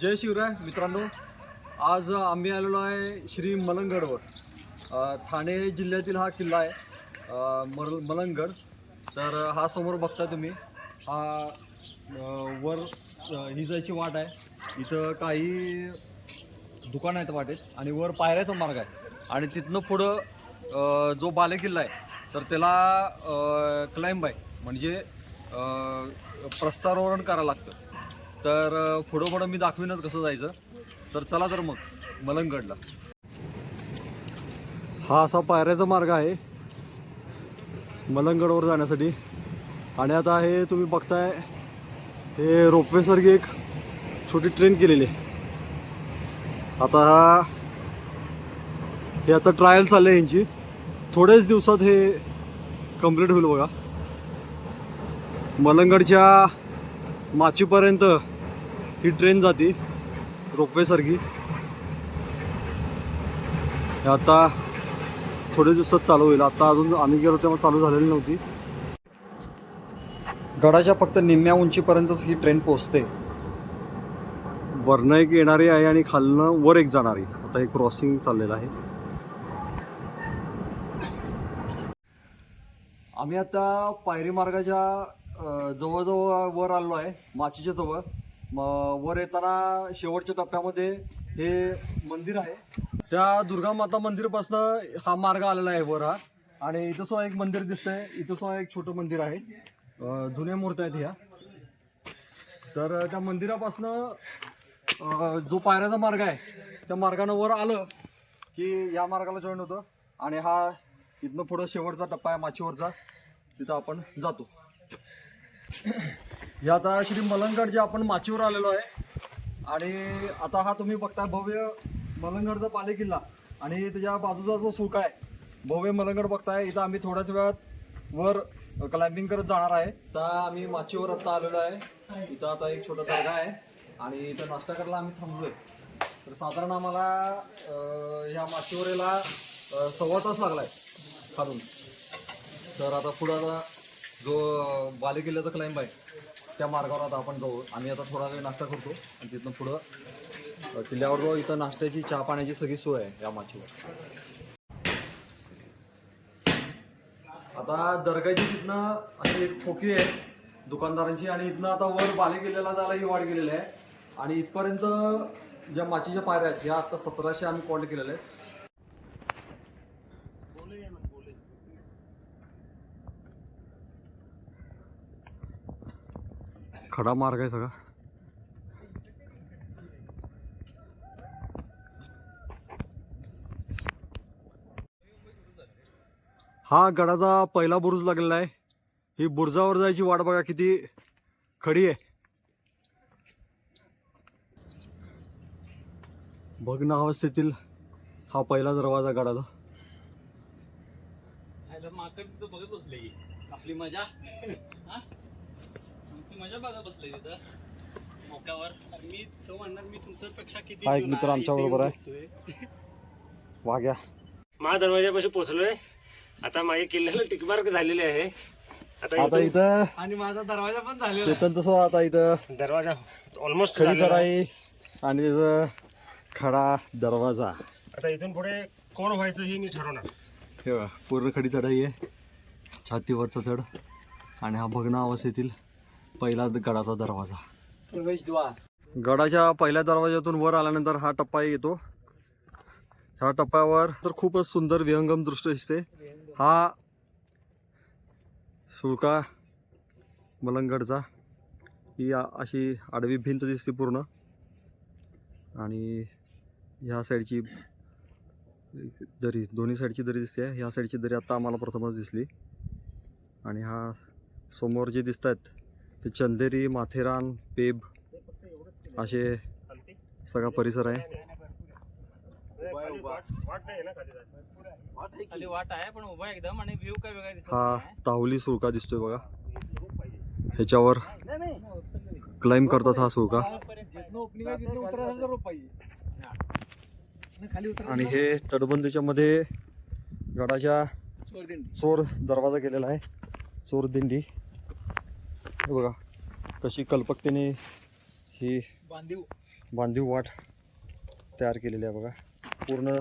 जय शिवराय मित्रांनो. आज आम्ही आलेलो आहे श्री मलंगडवर. ठाणे जिल्ह्यातील हा किल्ला आहे. मल मलंगड. तर हा समोर बघता तुम्ही. हा वर अ, ही जायची वाट आहे इथं काही दुकानं आहेत वाटेत आणि वर पायऱ्याचा मार्ग आहे. आणि तिथनं पुढं जो बालेकिल्ला आहे तर त्याला क्लाइंब आहे. म्हणजे प्रस्तारोहण करावं लागतं. तर पुढं पुढं मी दाखवीनच कसं जायचं. तर चला तर मग मलंगडला. हा असा पायऱ्याचा मार्ग आहे मलंगडवर जाण्यासाठी. आणि आता हे तुम्ही बघताय हे रोपवेसारखी एक छोटी ट्रेन केलेली आहे. आता हा हे आता ट्रायल चाललं आहे यांची. थोड्याच दिवसात हे कंप्लीट होईल बघा. मलंगडच्या माचीपर्यंत ही ट्रेन जाते रोपवेसारखी. हे आता थोडे दिवसात चालू होईल. आता अजून आम्ही गेलो तेव्हा चालू झालेली नव्हती. गडाच्या फक्त निम्म्या उंचीपर्यंतच ही ट्रेन पोहोचते. वरनं एक येणारी आहे आणि खालनं वर एक जाणारी. आता हे क्रॉसिंग चाललेलं आहे. आम्ही आता पायरी मार्गाच्या जवळजवळ वर आलो आहे. माचीच्या जवळ. मग वर येताना शेवटच्या टप्प्यामध्ये हे मंदिर आहे. त्या दुर्गा माता मंदिरपासनं हा मार्ग आलेला आहे वर हा. आणि इथं सुद्धा एक मंदिर दिसतंय. इथं सुद्धा एक छोटं मंदिर आहे. जुन्या मूर्त्या आहेत ह्या. तर त्या मंदिरापासनं जो पायऱ्याचा मार्ग आहे त्या मार्गानं वर आलं की या मार्गाला जॉईन होतं. आणि हा इथनं पुढं शेवटचा टप्पा आहे माचीवरचा. तिथं आपण जातो. हे आता श्री मलंगड जे आपण माचीवर आलेलो आहे आणि आता हा तुम्ही बघताय भव्य मलंगडचा पाले किल्ला आणि त्याच्या बाजूचा जो सुका आहे भव्य मलंगड बघताय. इथं आम्ही थोड्याच वेळात वर क्लाइम्बिंग करत जाणार आहे. तर आम्ही माचीवर आत्ता आलेलो आहे. इथं आता एक छोटा दर्गा आहे आणि इथं नाश्ता करायला आम्ही थांबलोय. तर साधारण आम्हाला या ह्या माचीवर सव्वा तास लागलाय खालून. तर आता पुढं आता जो बालेकिल्ल्याचा क्लाइंब आहे त्या मार्गावर आता आपण जाऊ. आम्ही आता थोडा वेळ नाश्ता करतो आणि तिथनं पुढं किल्ल्यावर जाऊ. इथं नाश्त्याची चहा पाण्याची सगळी सोय आहे या माचीवर. आता दर्गाची तिथनं अशी एक खोकी आहे दुकानदारांची. आणि इथनं आता वर बाले किल्ल्याला जायला ही वाढ केलेली आहे. आणि इथपर्यंत ज्या माचीच्या पायऱ्या आहेत ह्या आता सतराशे आम्ही कॉल केलेले आहेत. खडा मार्ग आहे सगळा. हा गडाचा पहिला बुरुज लागलेला आहे. ही बुरुजावर जायची वाट बघा किती खडी आहे. भग्न अवस्थेतील हा पहिला दरवाजा गडाचा. बघत बसले आपली मजा. हा? तिथं. मी तो म्हणणार मी तुमच्या पेक्षा किती हा एक मित्र आमच्या बरोबर आहे. वाघ्या. महा दरवाजापाशी पोहोचलोय. आता माझ्या किल्ल्याला टिकमार्क झालेले आहे. आता इथून इथं आणि माझा दरवाजा पण झालेला आहे. चेतन तसं आता इथं. दरवाजा ऑलमोस्ट खडी चढाई आणि त्याचं खडा दरवाजा. आता इथून पुढे कोण व्हायचं हे मी ठरवणार. हे बघा, पूर्ण खडी चढाई आहे. छातीवरचा चढ. आणि हा भग्न अवस्थेतील पहिला गडाचा दरवाजा. प्रवेशद्वार गडाच्या पहिल्या दरवाज्यातून वर आल्यानंतर हा टप्पा येतो. ह्या टप्प्यावर तर खूपच सुंदर विहंगम दृश्य दिसते. हा सुळका मलंगडचा. ही अशी आडवी भिंत दिसते पूर्ण. आणि ह्या साईडची दरी दोन्ही साईडची दरी दिसते. ह्या साईडची दरी आत्ता आम्हाला प्रथमच दिसली. आणि हा समोर जे दिसत आहेत ते चंदेरी माथेरान पेब असे सगळा परिसर आहे खाली वाट आहे पण उभा एकदम आणि व्ह्यू काय वेगळा दिसत हा. ताहुली सुळका दिसतोय बघा ह्याच्यावर. क्लाइंब करतात हा सुळका. आणि खाली उतरायला आणि हे तटबंदीच्या मध्ये गडाच्या. चोर दरवाजा केलेला आहे चोर दिंडी हे बघा कशी कल्पकतेने ही बांधीव. बांधीव वाट तयार केलेली आहे बघा. पूर्ण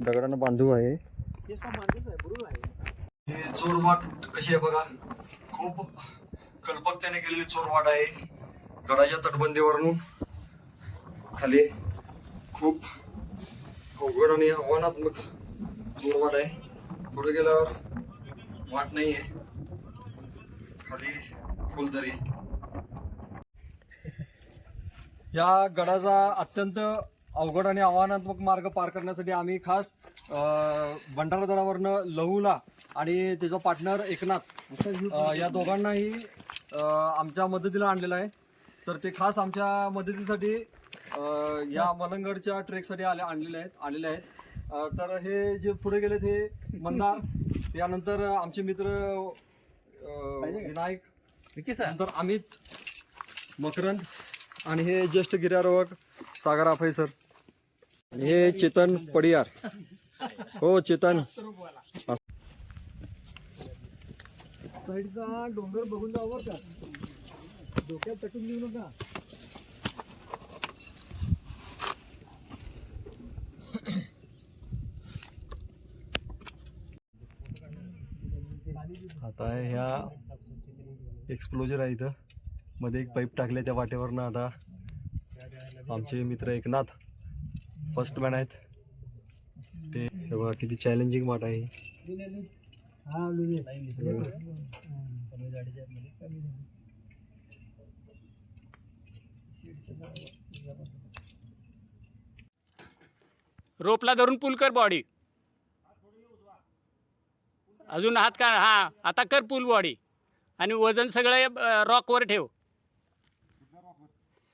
दगडानं बांधीव आहे. हे ही चोरवाट कशी आहे बघा? खूप कल्पकतेने केलेली चोरवाट आहे. गडाच्या तटबंदीवरून खाली खूप अवघड आणि आव्हानात्मक चोरवाट आहे. पुढे गेल्यावर वाट नाही आहे खाली खोलदरी या गडाचा अत्यंत अवघड आणि आव्हानात्मक मार्ग पार करण्यासाठी आम्ही खास भंडारा दरावरनं लहूला आणि त्याचा पार्टनर एकनाथ या दोघांनाही आमच्या मदतीला आणलेलं आहे. तर ते खास आमच्या मदतीसाठी या मलंगडच्या ट्रेकसाठी आले आणलेले आहेत आलेले आहेत. तर हे जे पुढे गेले ते मंदार यानंतर आमचे मित्र नंतर अमित मकरंद आणि हे ज्येष्ठ गिर्यारोहक सागर आफाई सर. आणि हे चेतन पडियार. हो चेतन. साईडचा डोंगर बघून जावं का. डोक्यात तटून देऊ नका. आता ह्या एक्सप्लोजर आहे इथं. मध्ये एक पाईप टाकले त्या वाटेवरनं आता. आमचे मित्र एकनाथ फर्स्ट मॅन आहेत. ते बघा किती चॅलेंजिंग वाट आहे. रोपला धरून पुल कर बॉडी अजून हात का हा आता कर पुल बॉडी आणि वजन सगळं रॉकवर ठेव.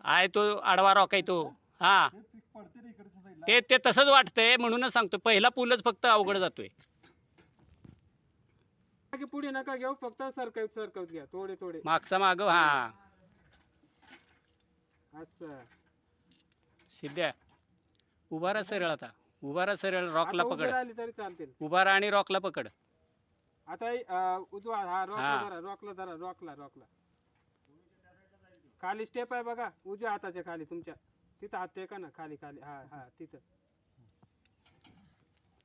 आहे तो आडवा रॉक आहे तो. हा. ते ते तसंच वाटतंय म्हणूनच सांगतो. पहिला पूलच फक्त अवघड जातोय. पुढे नका घेऊ फक्त सरकवत सरकवत घ्या. थोडे थोडे. मागचा माग हा. सिद्ध्या उभा राहा सरळ आता. उभा राहा सरळ रॉकला पकड. राहिले तरी चालतील. उभा राहा आणि रॉकला पकड. आता अं, उजवा हा रॉकला हा. धरा रॉकला धरा रॉकला रॉकला खाली स्टेप आहे बघा उजव्या हाताच्या खाली तुमच्या. तिथं हात टेका ना खाली खाली हा हा तिथं.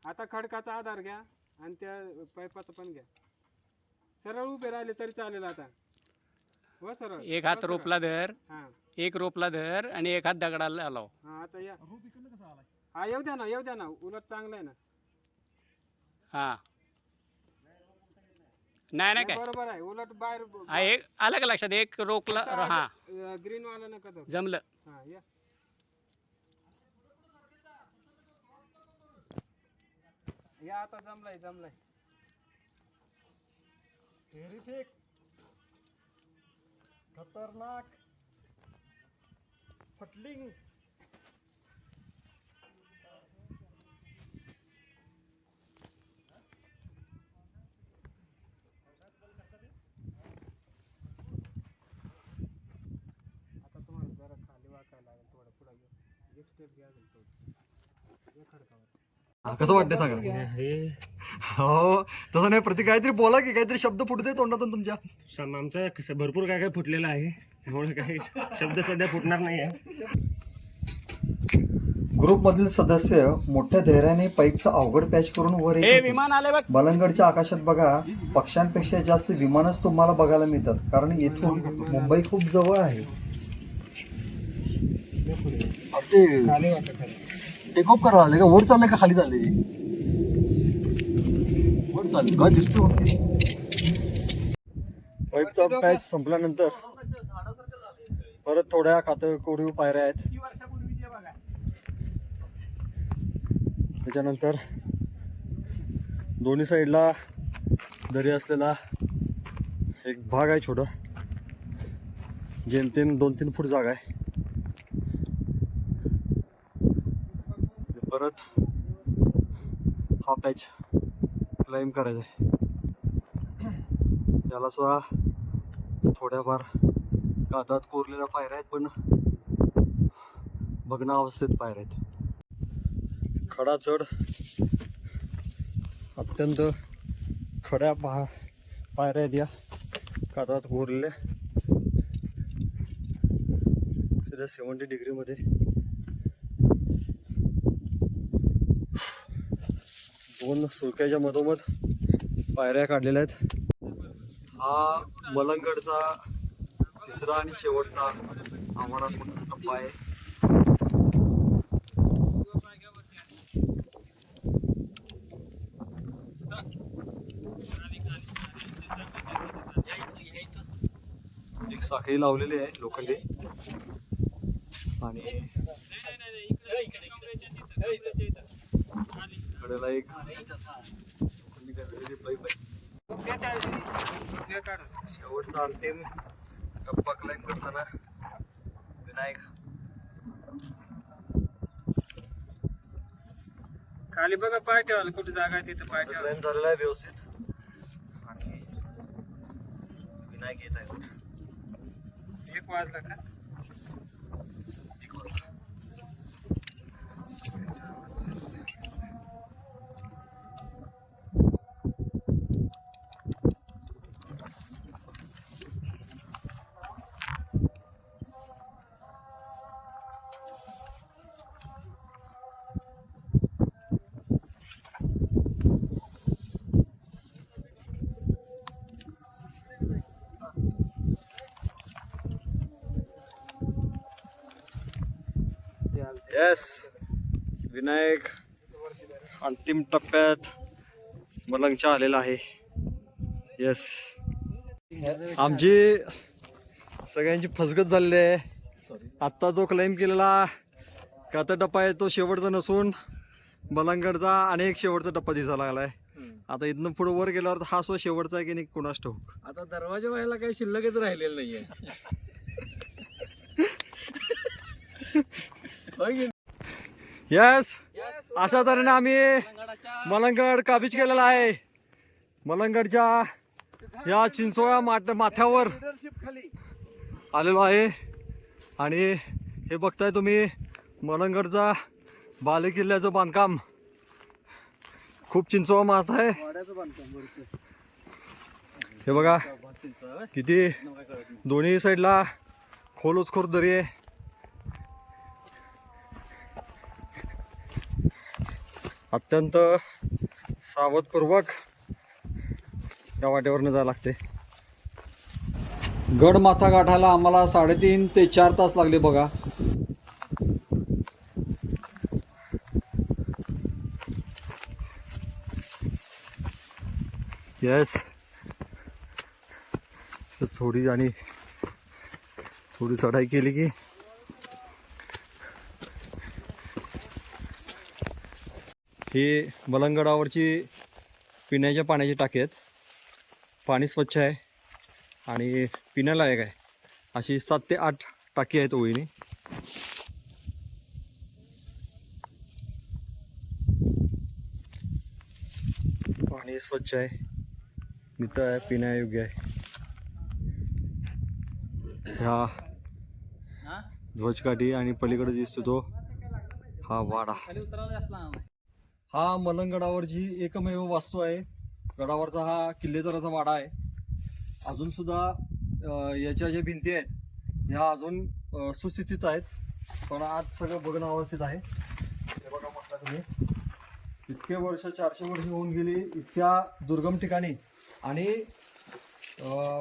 आता खडकाचा आधार घ्या आणि त्या पाईपाचा पण घ्या. सरळ उभे राहिले तरी चालेल आता. हो सरळ. एक हो हात सरळ. रोपला धर हा. एक रोपला धर आणि एक हात दगडाला लाव. हा आता या. हा येऊ द्या ना येऊ द्या ना उलट चांगलं आहे ना. हा. नाही नाही काय? बरोबर आहे. उलट बाहेर हा एक आलं का लक्षात? एक रोकला हा. ग्रीन वाला नका धरू. जमलं. हा या. या आता जमलाय जमलाय. टेरिफिक खतरनाक. फटलिंग. कसं वाटतं सांगा? अरे हो तसं नाही प्रति काहीतरी बोला की काहीतरी शब्द फुटते तोंडातून तुमच्या. सम- आमचं कसं भरपूर काय काय फुटलेलं आहे. त्यामुळे काही शब्द सध्या फुटणार नाही आहे. ग्रुपमधील सदस्य मोठ्या धैर्याने पाईपचा अवघड पॅच करून वर येत होते. विमान आले बघ. मलंगडच्या आकाशात बघा पक्ष्यांपेक्षा जास्त विमानच तुम्हाला बघायला मिळतात. कारण येथून मुंबई खूप जवळ आहे. खाली वाका खाली. टेक ऑफ करायला आले का? वर चालले का खाली चालले? वर चालले. का दिसतो पाईपचा पॅच संपल्यानंतर परत थोड्या खातं कोरीव पायऱ्या आहेत. त्याच्यानंतर दोन्ही साईडला दरी असलेला एक भाग आहे छोटा. जेमतेम दोन तीन फूट जागा आहे. परत हा पॅच क्लाइम करायचा आहे. याला सुद्धा थोड्याफार कातात कोरलेल्या पायऱ्या आहेत पण भग्न अवस्थेत पायऱ्या आहेत. खडा चढ अत्यंत खड्या पहा पायऱ्या आहेत या. कातात कोरलेल्या. सध्या सेवन्टी डिग्रीमध्ये दोन सुळक्याच्या मधोमध पायऱ्या काढलेल्या आहेत हा मलंगडचा तिसरा आणि शेवटचा आव्हानात्मक टप्पा आहे एक साखळी लावलेली आहे लोखंडी आणि कडेला एक लोखंडी गजलेली पाईप आहे. शेवटचा अंतिम टप्पा क्लाइम करताना विनायक. खाली बघा पाय ठेवायला. कुठे जागा आहे तिथं पाय ठेवायला. क्लाइम झालेला आहे व्यवस्थित. आणि विनायक येत आहे. एक वाजला का? येस विनायक अंतिम टप्प्यात मलंगच्या आलेला आहे. येस आमची सगळ्यांची फसगत झालेली आहे. आत्ता जो क्लेम केलेला काता टप्पा आहे तो शेवटचा नसून मलंगडचा अनेक शेवटचा टप्पा दिसायला लागलाय. आता इथनं पुढे वर गेल्यावर हा सो शेवटचा आहे की नाही कोणास ठाऊक? आता दरवाजा व्हायला काही शिल्लकच राहिलेलं नाहीये. येस अशा तऱ्हेने आम्ही मलंगड काबीज केलेला आहे. मलंगडच्या या चिंचोळ्या माट माथ्यावर आलेलो आहे. आणि हे बघताय तुम्ही मलंगडचा बालेकिल्ल्याचं बांधकाम. खूप चिंचोळा माथ आहे. हे बघा किती दोन्ही साईडला खोलच खोर दरी आहे. अत्यंत सावधपूर्वक या वाटेवरनं जायला लागते. गड माथा गाठायला आम्हाला साडेतीन ते चार तास लागले बघा. येस थोडी आणि थोडी चढाई केली की ही मलंगडावरची पिण्याच्या पाण्याची टाकी आहेत. पाणी स्वच्छ आहे आणि पिण्यालायक आहे. अशी सात ते आठ टाकी आहेत ओळीने. पाणी स्वच्छ आहे. नितळ आहे पिण्यायोग्य आहे. ह्या ध्वजकाठी आणि पलीकडे दिसतो तो. हा वाडा. हा मलंगडावरची एकमेव वास्तू आहे गडावरचा हा किल्लेदाराचा वाडा आहे. अजून सुद्धा याच्या ज्या भिंती आहेत ह्या अजून सुस्थितीत आहेत. पण आज सगळं बघणं अवस्थित आहे. हे बघा म्हटलं तुम्ही. इतके वर्ष चारशे वर्ष होऊन गेली इतक्या दुर्गम ठिकाणी. आणि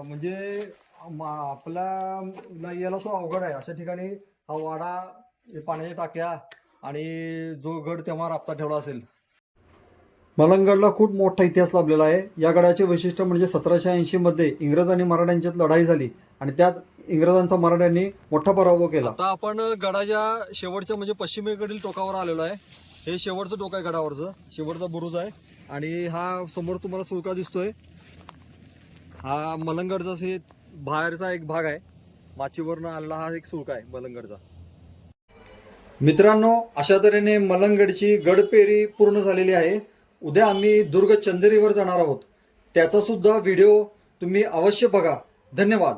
म्हणजे मा- याला तो अवघड आहे. अशा ठिकाणी हा वाडा हे पाण्याच्या टाक्या आणि जो गड तेव्हा राबता ठेवला असेल. मलंगडला खूप मोठा इतिहास लाभलेला आहे. या गडाचे वैशिष्ट्य म्हणजे सतराशे ऐंशी मध्ये इंग्रज आणि मराठ्यांच्यात लढाई झाली आणि त्यात इंग्रजांचा मराठ्यांनी मोठा पराभव केला. आता आपण गडाच्या शेवटच्या म्हणजे पश्चिमेकडील टोकावर आलेलो आहे. हे शेवटचं टोक आहे गडावरचं. शेवटचा बुरुज आहे. आणि हा समोर तुम्हाला सुळका दिसतोय. हा मलंगडचा से बाहेरचा एक भाग आहे. माचीवरनं आलेला हा एक सुळका आहे मलंगडचा. मित्रांनो अशा तऱ्हेने मलंगडची गडपेरी पूर्ण झालेली आहे. उद्या आम्ही दुर्ग चंदेरीवर जाणार आहोत. त्याचा सुद्धा व्हिडिओ तुम्ही अवश्य बघा. धन्यवाद.